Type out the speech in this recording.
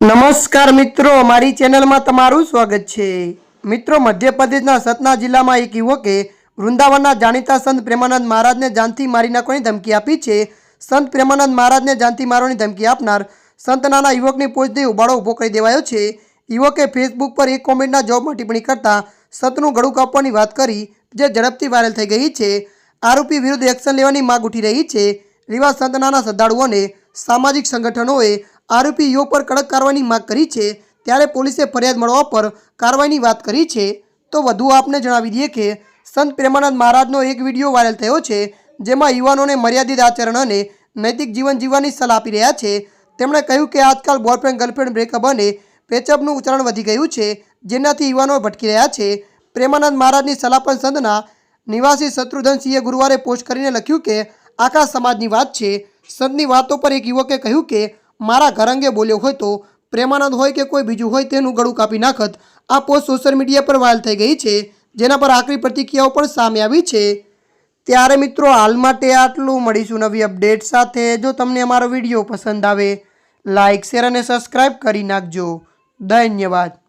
નમસ્કાર મિત્રો મારી ચેનલમાં તમારું સ્વાગત છે. મિત્રો, મધ્યપ્રદેશના સતના જિલ્લામાં એક યુવકે વૃંદાવનના જાણીતા સંત પ્રેમાનંદ મહારાજને જાનથી મારી નાખવાની ધમકી આપી છે. સંત પ્રેમાનંદ મહારાજને જાનથી મારવાની ધમકી આપનાર સંત નાના યુવકની પોસ્ટથી ઉબાળો ઊભો કરી દેવાયો છે. યુવકે ફેસબુક પર એક કોમેન્ટના જવાબમાં ટિપ્પણી કરતા સંતનું ગળું કાપવાની વાત કરી, જે ઝડપથી વાયરલ થઈ ગઈ છે. આરોપી વિરુદ્ધ એક્શન લેવાની માગ ઉઠી રહી છે. રીવા સંતનાના શ્રદ્ધાળુઓને સામાજિક સંગઠનોએ આરોપી યુવક પર કડક કાર્યવાહીની માંગ કરી છે, ત્યારે પોલીસે ફરિયાદ મળવા પર કાર્યવાહીની વાત કરી છે. તો વધુ આપને જણાવી દઈએ કે, સંત પ્રેમાનંદ મહારાજનો એક વીડિયો વાયરલ થયો છે, જેમાં યુવાનોને મર્યાદિત આચરણ અને નૈતિક જીવન જીવવાની સલાહ આપી રહ્યા છે. તેમણે કહ્યું કે આજકાલ બોયફ્રેન્ડ, ગર્લફ્રેન્ડ બ્રેકઅપ અને પેચઅપનું ઉચ્ચારણ વધી ગયું છે, જેનાથી યુવાનો ભટકી રહ્યા છે. પ્રેમાનંદ મહારાજની સલાહ પણ સંતના નિવાસી શત્રુધનસિંહે ગુરુવારે પોસ્ટ કરીને લખ્યું કે, આખા સમાજની વાત છે. સંતની વાતો પર એક યુવકે કહ્યું કે મારા ઘર અંગે બોલ્યો હોય તો પ્રેમાનંદ હોય કે કોઈ બીજું હોય તેનું ગળું કાપી નાખત આ પોસ્ટ સોશિયલ મીડિયા પર વાયરલ થઈ ગઈ છે, જેના પર આકરી પ્રતિક્રિયાઓ પણ સામે આવી છે. ત્યારે મિત્રો, હાલ માટે આટલું. મળીશું નવી અપડેટ સાથે. જો તમને અમારો વીડિયો પસંદ આવે લાઇક શેર અને સબસ્ક્રાઈબ કરી નાખજો. ધન્યવાદ.